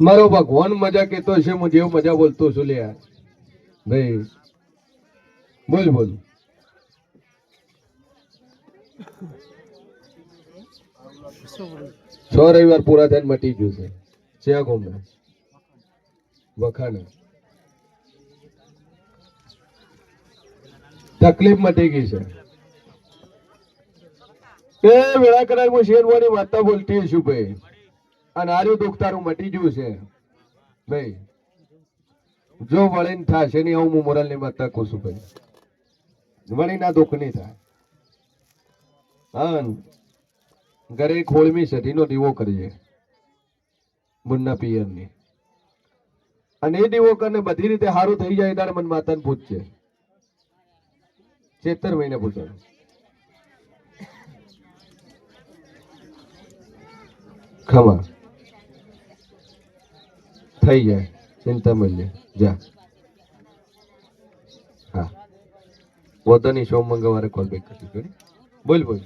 મારો ભગવાન મજા કેતો છે હું જેવું મજા બોલતો છું, લે. ભાઈ, બોલ બોલ. છ રવિવાર પૂરા થઈને મટી ગયું છે. છે ગોમે વખાણ. તકલીફ મટી ગઈ છે. એ વેળા કરાર હું શેરવાની વાર્તા બોલતી છું ભાઈ. અને આર્યું દુઃખ તારું મટી ગયું છે. ભાઈ, જો વળીને થશે નહીં હું મોરલની વાત કહું છું ભાઈ. વળીના દુઃખ નહીં થાય. ઘરે ખોળમી સઢીનો દીવો કરીએ, મુન્ના પિયરની. અને એ દીવો કરીને બધી રીતે સારું થઈ જાય ત્યારે મને માતાને પૂછશે ચેતર મહિને પૂછવાનું ખમા. થઈ જાય. ચિંતા મળીએ જા. હા. પોતાની શો મંગળવારે કોલ બેક કરી જોડી બોલ બોલ.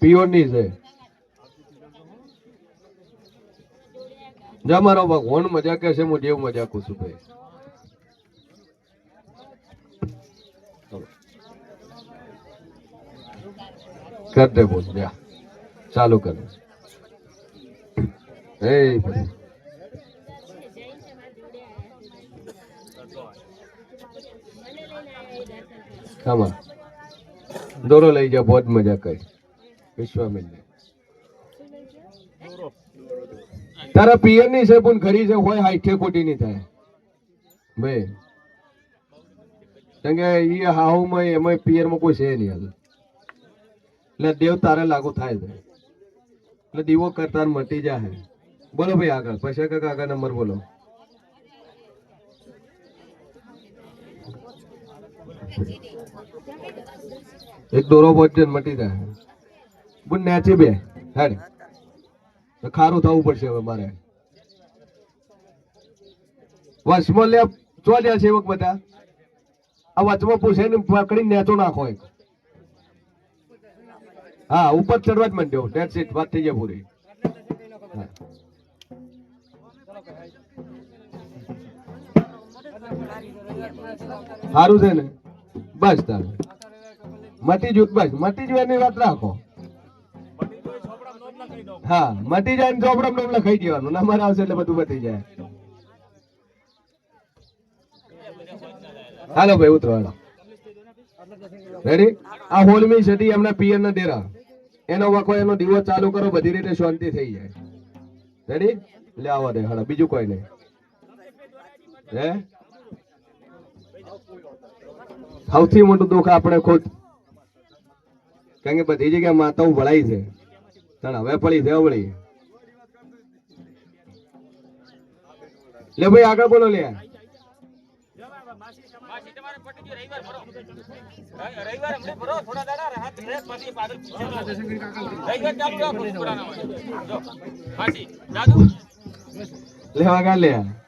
પીઓની છે. જા મારો ભગવાન મજા કે છે, હું જેવું મજા કું છું ભાઈ. કર દે બોલ. જા. ચાલુ કર. ભાઈ ખામા. દોરો લઈ જા બહુ જ મજા કરી. વિશ્વામિલ તારા પિયરની છે પણ ખરી છે હોય, હાઈઠે ખોટી નહીં થાય. ભાઈ, કારણ કે એ હાહુમાં એમાં પિયરમાં કોઈ છે નહીં હાલ. એટલે દેવ તારે લાગુ થાય છે એટલે દીવો કરતા મટી જાય બોલો ભાઈ આગળ, પછી કાકા આગળ નંબર બોલો. એક દોરો પહોંચે મટી જાય. બુન નેચી બે, હેડ. ખારું થવું પડશે હવે મારે. વચમાં લે, ચો લે એવક બધા? આ વચમાં પૂછે ને પકડી નેચો નાખો એક. હા, ઉપર ચડવા જ માંડ્યો. ડેટ સીટ વાત થઈ જાય પૂરી હા. સારું છે ને? બસ તારે. મટી જૂત બસ મટી જવાની વાત રાખો. હા મટી જાય ને ચોપડા નામ લખાઈ દેવાનું નંબર આવશે એટલે બધું મટી જાય. હાલો ભાઈ, ઉતરો, હાલો. રેડી આ હોલમી સટી એમના પિયર ના ડેરા. એનો વખો એનો દીવો ચાલુ કરો, બધી રીતે શાંતિ થઈ જાય. રેડી લે, આવો દે, હાલો, બીજું કોઈ નહીં. હે? સૌથી મોટું દુઃખ આપણે ખુદ કારણ કે બધી જગ્યાએ માતાઓ ભળાઈ છે. પણ હવે પડી છે અવળી લે ભાઈ આગળ બોલો લે. રવિવારે અમને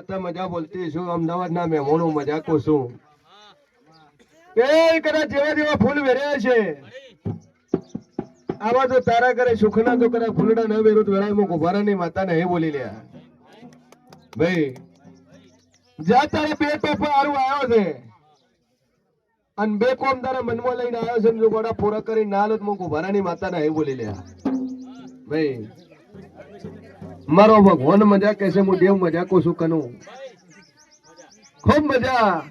આગળ મજા બોલતી છું, અમદાવાદના મહેમાનો મજાકો છું કદાચ જેવા જેવા ફૂલ વેર્યા છે આવા તો તારા કરે સુખના તો કરે ફૂલડા ન વેરું, તો વેળામાં કુંભારાની માતાને હે બોલી લ્યા ભાઈ, જા તારે બે પેપર હારું આવ્યો છે. અને બે કોમ તારા મનમાં લઈને આવ્યો છે જો ગોડા પૂરા કરી ના લો તો હું કુંભારાની માતાને હે બોલી લ્યા ભાઈ મારો ભગવાન મજા કે છે, હું દેવ મજા કો છું કનું. ખૂબ મજા.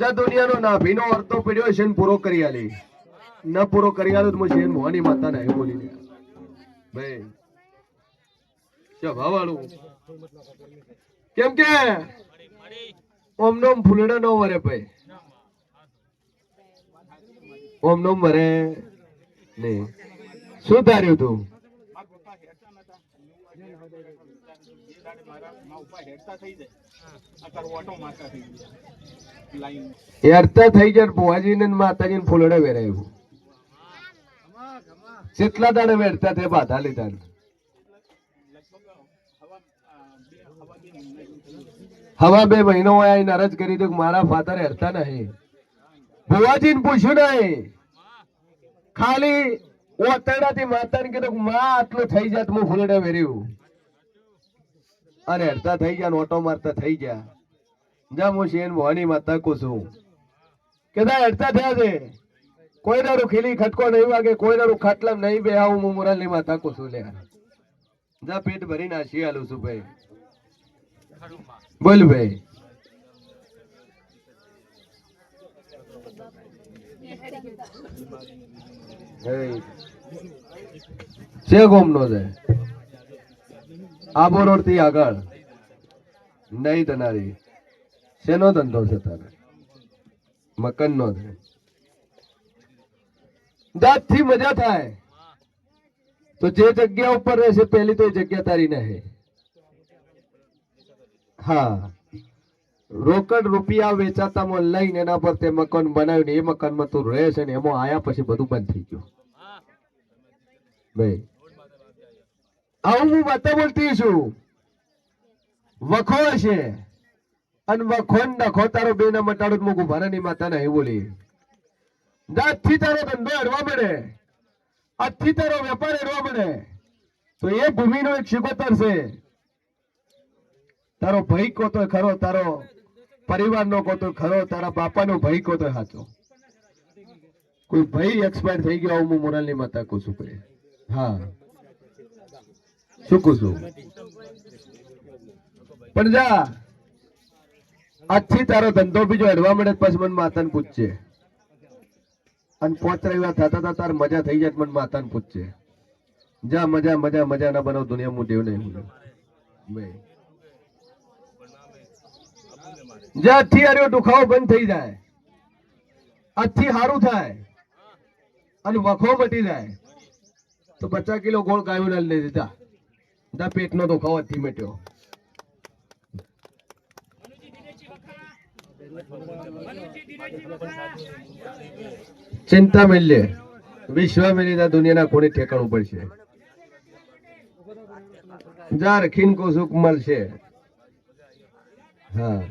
જા દુનિયાનો નાભીનો અર્થો પીડ્યો છે પૂરો કરી આલી. ન પૂરો કરી આલો તો શેર મોહની માતા ને બોલી દે. ભાઈ ભાવાળું. કેમ કે? ઓમ નોમ ફૂલડા નો વરે ભાઈ. ઓમ નોમ વરે નહીં. શું ધાર્યું તું? હેરતા થઈ જાય. બુવાજી ને માતાજી ને ફૂલડે વેરાયું. કેટલા દાડે વેરતા તે બાધા લીધા હવા બે મહિનો હોય નરજ કરી દઉં મારા ફાધર હેરતા નહીં. ભુવાજીને પૂછ્યું નહીં. ખાલી ઓતરડાથી માતાને કીધું માં, આટલું થઈ જાત હું ફૂલડે વેર્યું. અને હેરતા થઈ ગયા ને ઓટો મારતા થઈ ગયા. જા હું શેન મોહની માતા તકું છું. કે દા હેરતા થયા છે. કોઈ દારૂ ખીલી ખટકો નહીં વાગે, કોઈ દારૂ ખાટલા નહીં બે આવું હું મુરલી માતા તકું છું લે. જા પેટ ભરી નાસી આલું છું ભાઈ. બોલ ભાઈ. છે ગોમનો છે. આબો રોડથી આગળ નહીં તનારી શેનો ધંધો છે તારે? મકન નો છે. દાંતથી મજા થાય. તો જે જગ્યા ઉપર રહેશે પહેલી તો એ જગ્યા તારી નહીં. હા. રોકડ રૂપિયા વેચાતામાં લઈને એના પર તે મકાન બનાવ્યું એ મકાનમાં તું રહે છે ને એમાં આયા પછી બધું બંધ થઈ ગયું. ભાઈ આવું હું વાતા બોલતી છું. વખો છે. અને વખો ને નખો તારો બે ના મટાડો મૂકું ભરાની માતા ને બોલી. દાંતથી તારો ધંધો હરવા મળે. આજથી તારો વેપાર હરવા મળે. તો એ ભૂમિનો એક શિકોતર છે. તારો ભાઈ કોતો ખરો, તારો પરિવારનો કોતો ખરો, તારા બાપાનો ભાઈ કોતો સાચો. કોઈ ભય એક્સપાયર થઈ ગયો હું મોરલની માતા કહું છું હા. કહું છું? પણ જા, આજથી તારો ધંધો બીજો હેડવા મળે પછી મને માતાને પૂછશે અને પોચ રવિવાર થતા હતા, તાર મજા થઈ જાય મને માતાને પૂછશે જા, મજા મજા મજા ના બનાવ દુનિયા હું દેવ નહીં હું જ્યાં જે, આજથી આર્યો દુખાવો બંધ થઈ જાય. આજથી સારું થાય. અને વખો મટી જાય. તો પચાસ કિલો ગોળ ગાયું ના લઈ દીધા દા પેટનો દુખાવો આજથી મટ્યો. ચિંતા મેલ્ય વિશ્વ મિલીના દુનિયાના કોને ઠેકાણું પડશે? જા રખીન કો સુખ મળશે. હા.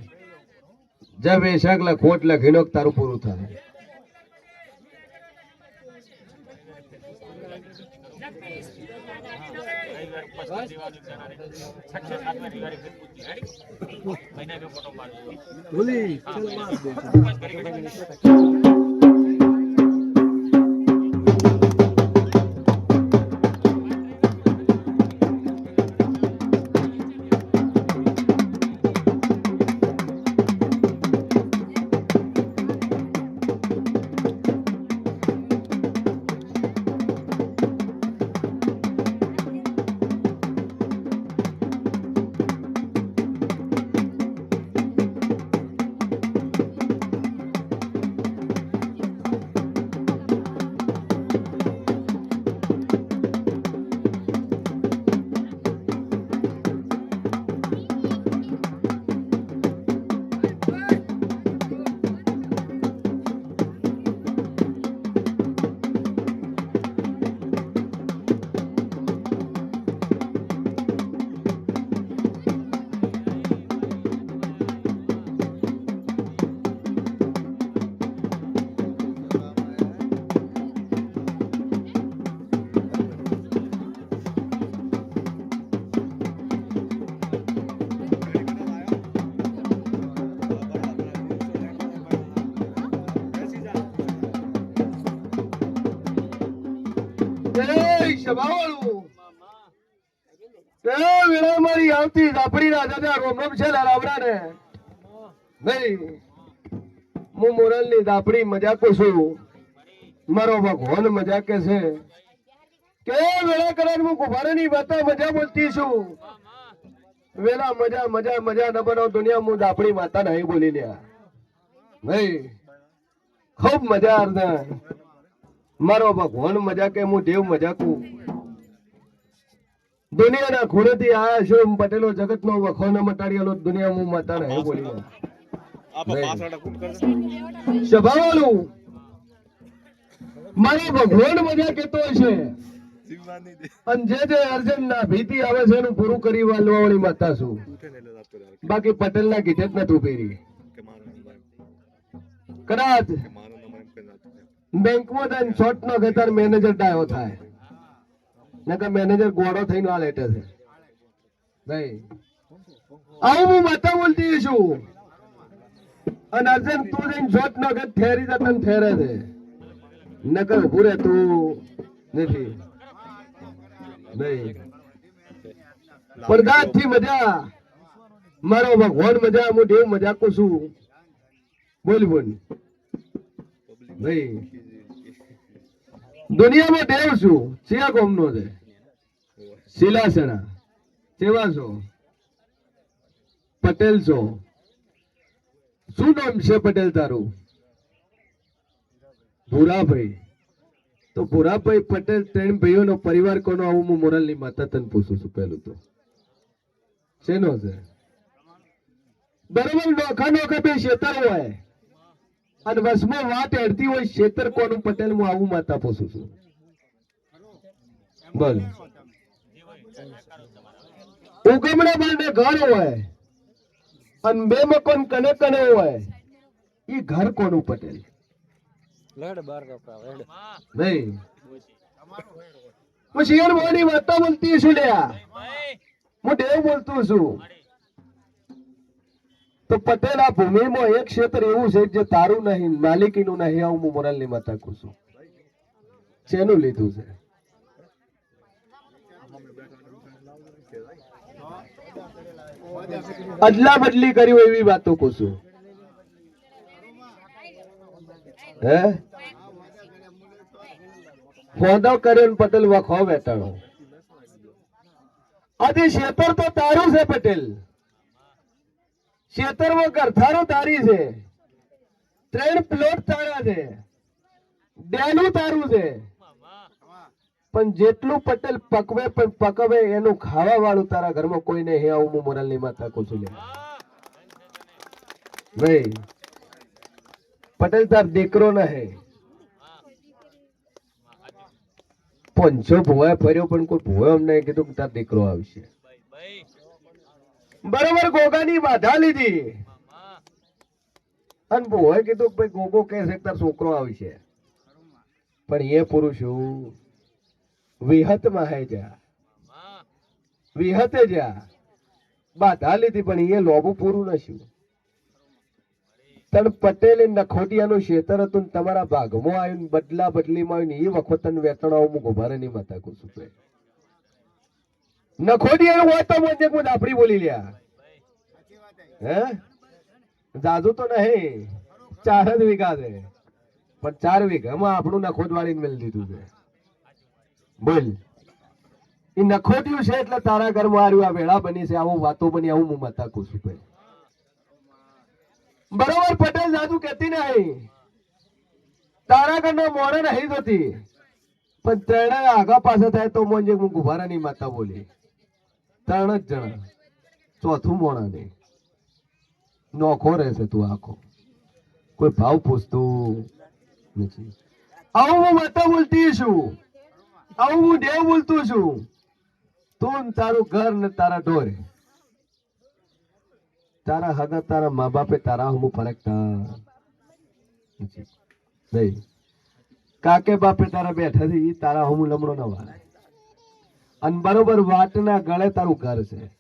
જા બેશાક લખોટ લખીનો તારું પૂરું થાય. મહિના બે ફોટો પાડજો બોલી ચલ માર દે બસ કરી કરી એ મારી ભગવાન મજાકે કે વાતા મજા બોલતી છું. વેલા મજા મજા મજા ન બનાવ દુનિયા હું ઝાપડી માતા નહીં બોલી લ્યા નહીં. ખૂબ મજા અર્ધા મારો ભગવાન મજાકે હું દેવ મજાકું. દુનિયાના ખૂણેથી આ છું પટેલો જગતનો વખો ન મટાડેલો દુનિયા હું માતા નહીં બોલી લ્યા. મારી ભગવાન મજા કેતો છે અને જે જે અર્જન ના ભીતિ આવે છે એનું પૂરું કરી વાળવાની માતા છું. બાકી પટેલ ના કીધે જ નથી પહેરી કદાચ બેંકમાં શોર્ટ નો ખેતર મેનેજર ડાયો થાય. નકર મેનેજર ગોળો થઈને આ લેટર છે. ભાઈ આવું હું માતા બોલતી છું. અને અર્જન, તું જઈને જોત ન કે ઠેરી જતા ને ઠેરે છે. નકર ઉભું તું. નથી. નહીં. પરદાદથી મજા. મારો ભગવાન મજા, હું દેવ મજાકું છું. બોલ બોલ. ભાઈ દુનિયામાં દેવ છું. ચિયા કોમનો છે. શિલાસેના કેવા છો. પટેલ છો. શું નામ છે પટેલ તારું? ભૂરાભાઈ. તો ભૂરાભાઈ પટેલ ત્રણ ભાઈઓનો પરિવાર કોનો આવું હું મોરલની માતા તને પૂછું છું પહેલું તો. શેનો છે? બરોબર નોખા નોખા બે શેતર હોય. અને વસમાં વાત હેડતી હોય શેતર કોનું પટેલ હું આવું માતા પૂછું છું બોલ. ઉગમણા બારને ઘર હોય અને બે મકોન કને કને હોય એ ઘર કોનું પટેલ? લડ બાર કપડા લડ નહીં. હું શિયર મોની વાતો બોલતી છું લ્યા. હું દેવ બોલતો છું. તો પટેલ, આ ભૂમિમાં એક ક્ષેત્ર એવું છે જે તારું નહીં, માલિકીનું નહીં હું મોરલની માતા કહું છું. શેનું લીધું છે? અદલા બદલી કરી હોય એવી વાતો કહું છું. હે? ફોદો કર્યો ને પટેલ વખો વેતાણો આજે ક્ષેત્ર તો તારું છે પટેલ. શેતરમાં કરથારો તારી છે. ત્રણ પ્લોટ તારા છે. બેનું તારું છે. પણ જેટલું પટેલ પકવે પણ પકવે એનું ખાવા વાળું તારા ઘરમાં કોઈ નહીં. આવું હું મોરલની માતા કહું છું. ભાઈ, પટેલ તાર દીકરો નહીં પંચો ભુવાય ફર્યો પણ કોઈ ભોવાય અમને કીધું કે તાર દીકરો આવશે. બરોબર ગોગાની બાધા લીધી. અને ભોવાય કીધું કે ભાઈ ગોગો કે છે તાર છોકરો આવશે પણ એ પુરુષ વિહતમાં હે જા. વિહતે જા. બાધા લીધી પણ એ લોબું પૂરું નશું તણ પટેલે નખોટિયાનું ક્ષેત્ર હતું તમારા ભાગમાં આવ્યું બદલા બદલીમાં આવ્યું એ વખત વેતણ આવું હું ગોભારે નહીં માતા કહું છું ભાઈ. નખોટિયાનું હોય તો મને હું આપડી બોલી લ્યા. હે? જાજુ તો નહીં. ચાર જ વીઘા છે. પણ ચાર વીઘામાં આપણું નખોટ વાળીને મેળ દીધું છે. બોલ. એ નખોટ્યું છે એટલે તારા ઘરમાં આવ્યું આ વેળા બની છે, આવું વાતો બની, આવું હું માતા છું ભાઈ. બરોબર, પટેલ જાદુ કહેતી નહીં. તારા ઘરના મોડે નહીં જોતી. પણ ત્રણે આગા પાસે થાય તો મોંજે હું ગુભારાની માતા બોલી. ત્રણ જ જણા. ચોથું મોણા નહીં. નોખો રહેશે તું આખો. કોઈ ભાવ પૂછતું નથી. આવું હું માતા બોલતી છું. આવું હું દેવ બોલતું છું. તું ને તારું ઘર ને તારા ઢોરે. તારા હગા તારા મા બાપે તારા હું ફરકતા કાકે બાપે તારા બેઠા ઈ તારા હું લમણો ના વાળે અને બરોબર વાટના ગળે તારું ઘર છે.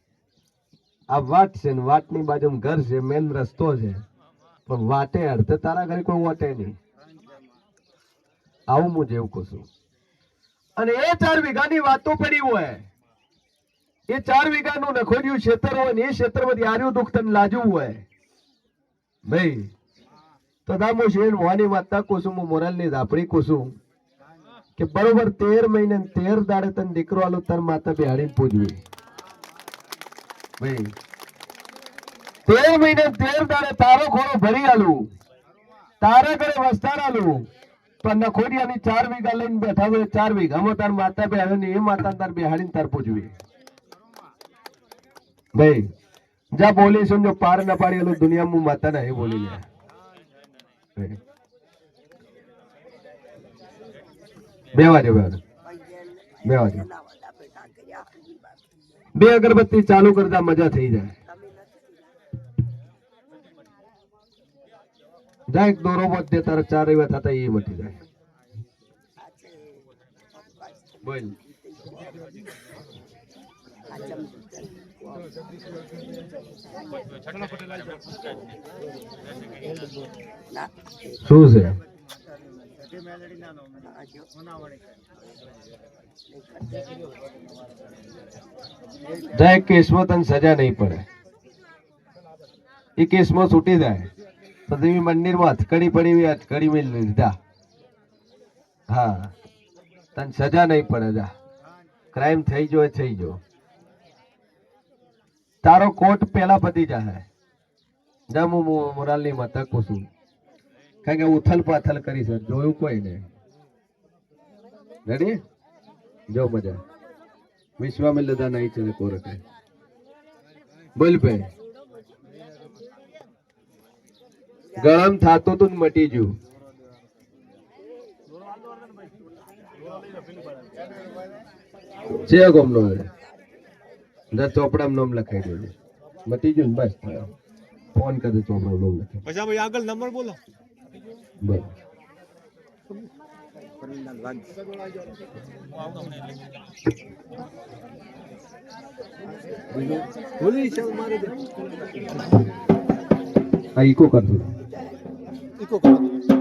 આ વાટ છે ને વાટની બાજુમાં ઘર છે મેન રસ્તો છે. પણ વાટે અડધે તારા ઘરે કોઈ વાટે નહીં. આવું હું જેવું કહું છું. અને એ ચાર વીઘાની વાતો પડી હોય. એ ચાર વીઘાનું નખોડિયું ક્ષેત્ર હોય ને એ ક્ષેત્રમાંથી આર્યું દુઃખ તને લાજવું હોય. ભાઈ, તો દામો શેર મોની માતા કુસુમ મોરલની ધાપડી કુસુમ કે બરોબર તેર મહિને તેર દાડે તને દીકરો આલો તાર માતા બિહાડી પૂજવી. તેર મહિને તેર દાડે તારો ખોળો ભરી આલું. તારા ઘરે વસ્તાર આલું. પણ નખોડિયાની ચાર વીઘા લઈને બેઠા હોય, ચાર વીઘામાં તાર માતા બેહાડે ને એ માતા તાર બેહાડીને તાર પૂજવી. ભાઈ, જા બોલી સુન જો પાર ના પાડી એલું દુનિયામાં માતા ના એ બોલી લે ભાઈ. બેવા દે બેવા દે બે અગરબત્તી ચાલુ કરતા મજા થઈ જાય. જાય એક દોરો મત તારા ચાર એવા થતા એ મટી જાય. બોલ. શું છે? જાય કેસમાં તને સજા નહીં પડે. એ કેસમાં છૂટી જાય. તો તમે મંદિરમાં હથકડી પડી હોય હથકડી મેં લીધા. હા. તને સજા નહીં પડે જા. ક્રાઇમ થઈ જો થઈ જો તારો કોટ પેલા પતી જાય જા હું મો- મોરાલની માતા કુસુમ કારણ કે ઉથલ પાથલ કરી છે, જોયું કોઈ નહીં. રેડી જો મજા. વિશ્વામિલ દાદા નહીં છે કોરટે બોલ પે ગરમ થાતું તું ને મટી ગયું. છે ગોમનો દર ચોપડામાં નામ લખાઈ દેજો. મટી ગયું ને બસ. ફોન કરે ચોપડા નામ લખે પછી આગળ નંબર બોલો. બોલી આ ઈકો કરતું ઈકો કરો.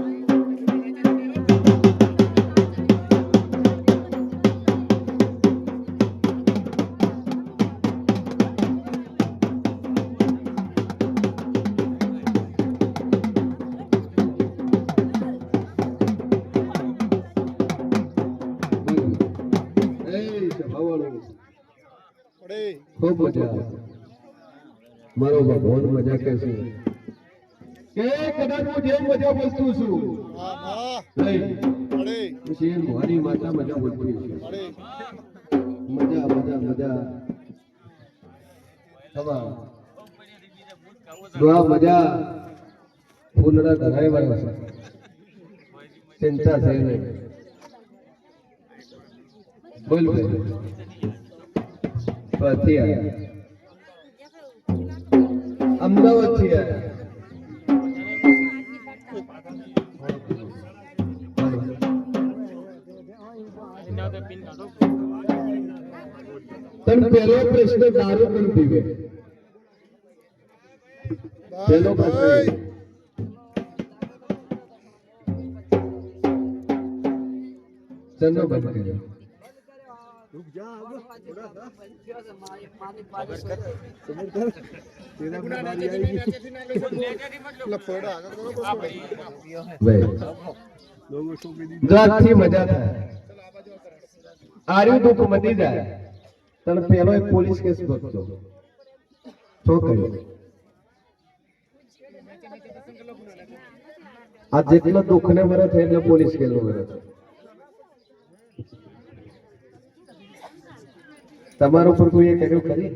મજા મારો ભગવાન મજા કે છે? કે કદાચ હું જેમ મજા બોલતું છું. પછી મારી માતા મજા બોલતી છે મજા મજા મજા. તમા દુઆ મજા ફૂલડા ધરાય વાળા છે ચિંતા છે નહીં. બોલ ભાઈ. પછી આવ્યા અમદાવાદથી આવ્યા પણ પહેલો પ્રશ્ન દારૂ પણ પીવે પહેલો પ્રશ્ન ચંદો બંધ કર્યો જાતથી મજા થાય. જાય. પણ પેલો એક પોલીસ કેસ ભરતો આ જેટલો દુઃખ ને ભરે છે એટલે પોલીસ કેસ ભરે છે તમારા ઉપર કોઈ એ કર્યું ખરી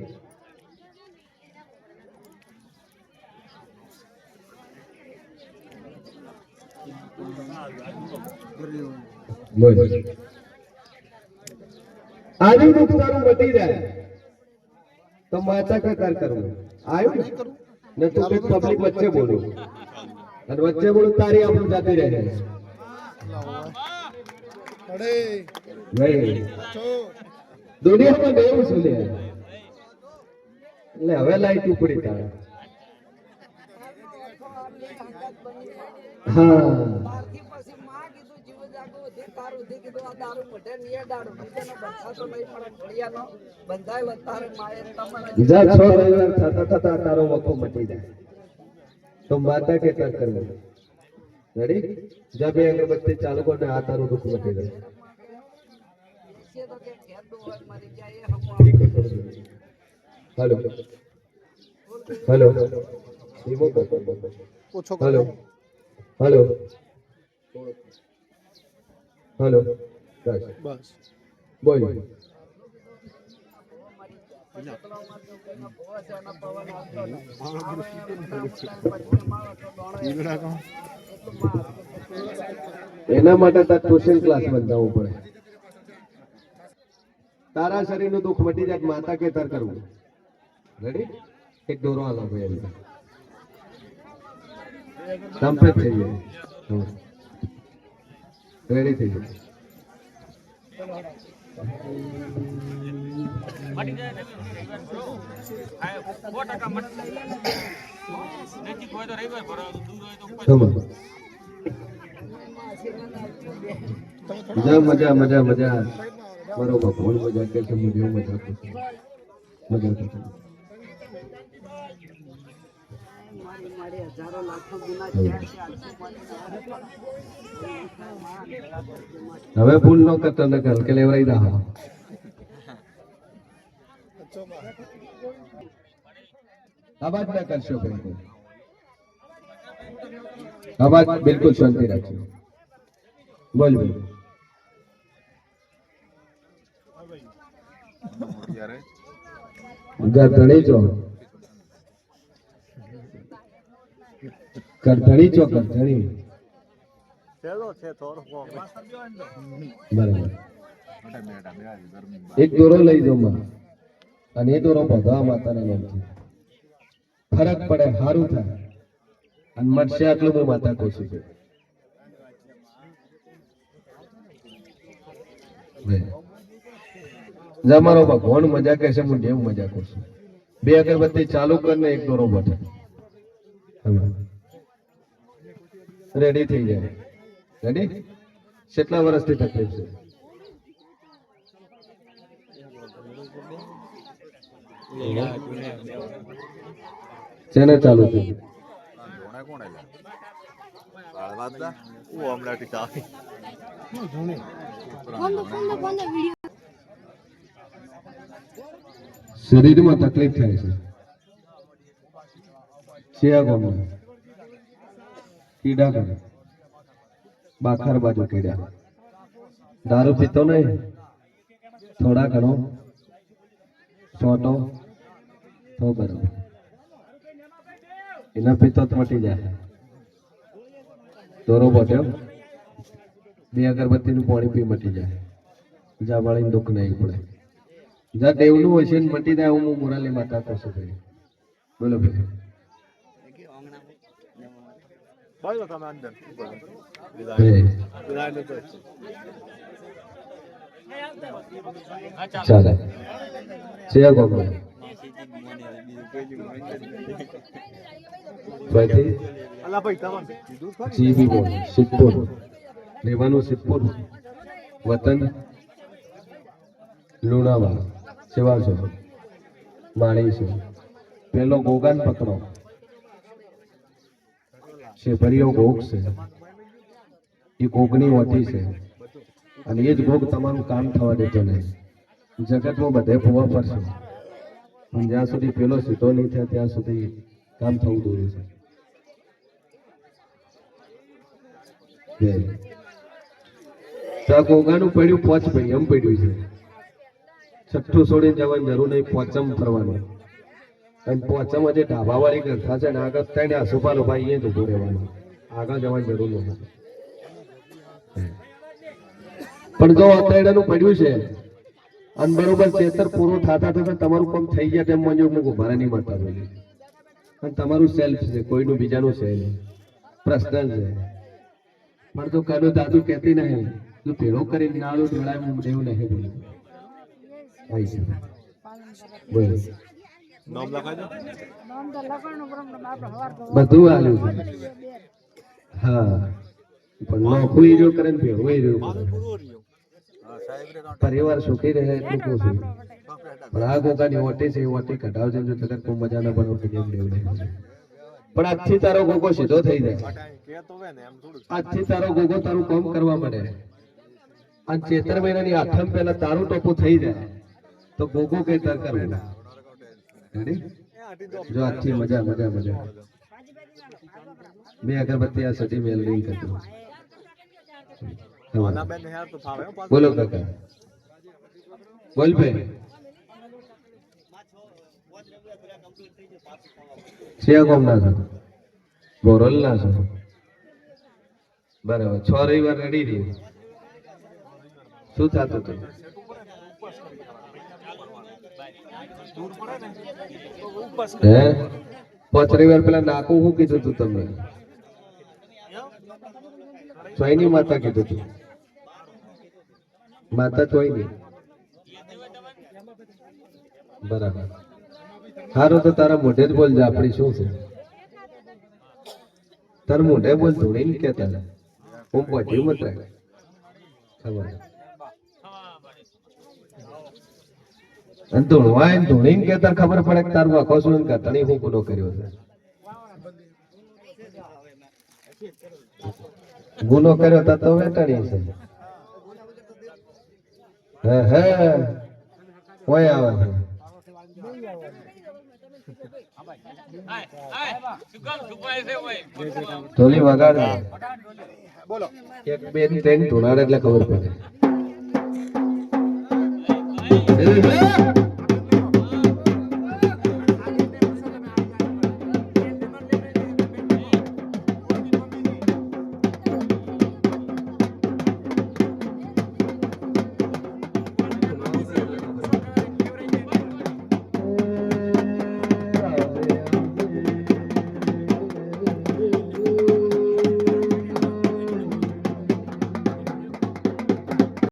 બોલ. દુઃખ તારું જાય. તો માતા કા કર. કરવું આવ્યું ને તું પબ્લિક વચ્ચે બોલું. અને વચ્ચે બોલું તારી આપણું જાતી રહે. દુનિયામાં બેવું શું લે. એટલે હવે લાઈટ ઉપડી તારે. હા. થતા થતા તારો મટી જાય. તો માતા કે કર? કરવું રેડી જા અગરબત્તી ચાલુ કર આ તારું દુઃખ મટી જાય. હાલો. હેલો. ઓછો હેલો. હાલો. હાલો. બસ બસ. બોલ. એના માટે તાર ટ્યુશન ક્લાસ બંધાવવું પડે. તારા શરીરનું દુઃખ મટી જાય માતા કે તર કરવું? રેડી એક દોરો આલો ભાઈ કમ્પ્લીટ થઈ જાય રેડી થઈ જાય મટી જાય ને રવિવાર ભરો આ સો ટકા મટી જાય નજીક હોય તો રવિવાર ભરો દૂર હોય તો ઉપર સમજ જા મજા મજા મજા. મારો ભગવાન મજા કે છે મુજે હું મજા કરું છું. મજા કરું મારી મારી હજારો લાખો ગુના થયા છે આજુ મને હવે ભૂલ ન કરતા ન કર કે લેવરાઈ દા અવાજ ના કરશો બિલકુલ અવાજ બિલકુલ શાંતિ રાખજો બોલ બોલ ગધણી છો? ગરધણી છો ગરધણી બરાબર. એક દોરો લઈ માં અને એ દોરો ભગવા માતાના નામથી ફરક પડે સારું થાય. અને મળશે આટલું બહુ માતા કોશી છે. જા મારો ભગવાન મજા કહેશે હું જેવું મજા કરું છું. બે અગરબત્તી ચાલુ કરીને એક દોરો બટે રેડી થઈ જાય. રેડી કેટલા વર્ષથી તકલીફ છે? શેને ચાલુ થયું? શરીરમાં તકલીફ થાય છે. કીડા કરે. બાખર બાજુ કીડા દારૂ પીતો નહીં. થોડા ઘણો. છોટો તો બરાબર. એના પીતો મટી જાય. દોરો બોટ્યો બે અગરબત્તીનું પાણી પી મટી જાય. જાવાળીને દુઃખ નહીં પડે. જા દેવનું હોય છે મટી જાય હું મુરાલી માતા કશું ભાઈ. બોલો ભાઈ. ચાલો. છે રહેવાનું સિદ્ધપુર વતન લુણાવા સેવા છે. માણી છે. પેલો ગોગાન પકડો. શેભરીયો ગોગ છે. એ ગોગની ઓછી છે. અને એ જ ગોગ તમારું કામ થવા દેતો નહીં. જગતમાં બધે ભોવા પડશે પણ જ્યાં સુધી પેલો સીધો નહીં થાય, ત્યાં સુધી કામ થવું દોરું છે. બે. ગોગાનું પડ્યું પોચ ભાઈ, એમ પડ્યું છે. છઠ્ઠું છોડીને જવાની જરૂર નહીં, પોચમ ફરવાનું. અને પોચમ જે ઢાબા વાળી ગ્રંથા છે ને, આગળ થઈને આસુપાલ ઊભા અહીંયા જ ઉભું રહેવાનું. આગળ જવાની જરૂર નથી. પણ જો અત્યારેનું પડ્યું છે, અને બરોબર ચેતર પૂરું થતા થતા તમારું કામ થઈ ગયા તેમ મને હું ઊભા નહીં મળતા અને તમારું સેલ્ફ છે, કોઈનું બીજાનું છે પર્સનલ છે. પણ તો કાનો દાદુ કહેતી નહીં, તું ભેળો કરીને નાળું ઢોળાય હું દેવું નહીં બોલું. આઈ છે બોલ બધું આલ્યું છે હા પણ એ જો કરે ને ભેળું રહ્યો પરિવાર સુખી રહે એટલું કહું છું પણ આ ગોગાની ઓટી છે એ ઓટી કઢાવજે જો તને કોઈ મજા ના બનો કે જેમ લેવડે પણ આજથી તારો ગોગો સીધો થઈ જાય આજથી તારો ગોગો તારું કામ કરવા મળે અને ચેતર મહિનાની આઠમ પહેલા તારું ટોપું થઈ જાય તો ગોગો કઈ તર કરવું Ready? જો આજથી મજા મજા મજા મેં અગરબત્તી આ સટી મેલ નહીં કરતો બોલો કાકા બોલ ભાઈ શિયા કોમ ના છો બોરલ ના છો બરાબર છ રવિવાર રેડી રહી શું થતું હતું હે? રવિવાર પેલા નાકું શું કીધું તું તમે? ચોઈની માતા કીધું તું. માતા ચોઈની બરાબર. સારું તો તારા મોઢે જ બોલજે આપણી શું છે? તાર મોઢે બોલ ધૂણી ને કેતા હું પહોંચ્યું મત ખબર અને ધૂણવાય ને ધૂણી ને કેતા ખબર પડે કે તારું આખો શું કતણી હું ગુનો કર્યો છે? ગુનો કર્યો તો તો વેટણી છે. હે હે. કોઈ આવે. છે? ઢોલી વગાડ બોલો. એક બે ત્રણ ધોનાર એટલે ખબર પડે. Yeah.